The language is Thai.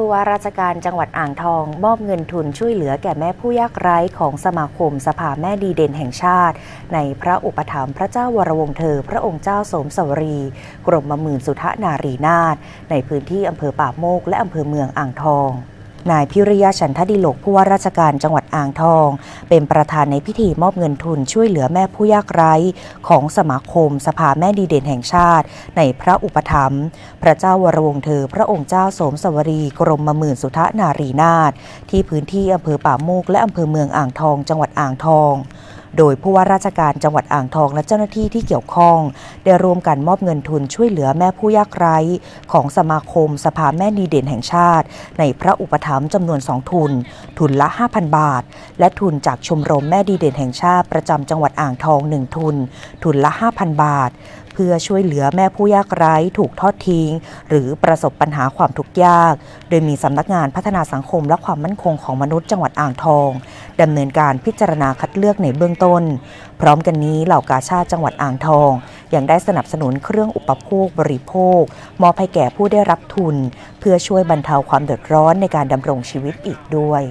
ผู้ว่าราชการจังหวัดอ่างทอง มอบเงินทุนช่วยเหลือแก่แม่ผู้ยากไร้ของสมาคมสภาแม่ดีเด่นแห่งชาติ ในพระอุปถัมภ์พระเจ้าวรวงเธอ พระองค์เจ้าสมสวรี กรมหมื่นสุทนารีนาถในพื้นที่อำเภอป่าโมกและอำเภอเมืองอ่างทอง นายพิริยะฉันทดิโลกผู้ว่าราชการจังหวัดอ่างทอง เป็นประธานในพิธีมอบเงินทุนช่วยเหลือแม่ผู้ยากไร้ ของสมาคม สภาแม่ดีเด่นแห่งชาติ ในพระอุปถัมภ์พระเจ้าวรวงเธอ พระองค์เจ้าสมสวรีกรมหมื่นสุทนารีนาถที่พื้นที่อำเภอป่าโมกและอำเภอเมืองอ่างทอง จังหวัดอ่างทอง โดยผู้ว่าราชการจังหวัดอ่างทองและเจ้าหน้าที่ที่เกี่ยวข้อง ได้ร่วมกันมอบเงินทุนช่วยเหลือแม่ผู้ยากไร้ของสมาคมสภาแม่ดีเด่นแห่งชาติ ในพระอุปถัมภ์จำนวน2ทุน ทุนละ 5,000 บาท และทุนจากชมรมแม่ดีเด่นแห่งชาติประจำจังหวัดอ่างทอง1ทุน ทุนละ 5,000 บาทเพื่อช่วยเหลือแม่ผู้ยากไร้ถูกทอดทิ้ง หรือประสบปัญหาความทุกข์ยาก โดยมีสำนักงานพัฒนาสังคมและความมั่นคงของมนุษย์จังหวัดอ่างทอง ดำเนินการพิจารณาคัดเลือกในเบื้องต้น พร้อมกันนี้เหล่ากาชาติจังหวัดอ่างทอง ยังได้สนับสนุนเครื่องอุปโภคบริโภค มอบให้แก่ผู้ได้รับทุน เพื่อช่วยบรรเทาความเดือดร้อนในการดำรงชีวิตอีกด้วย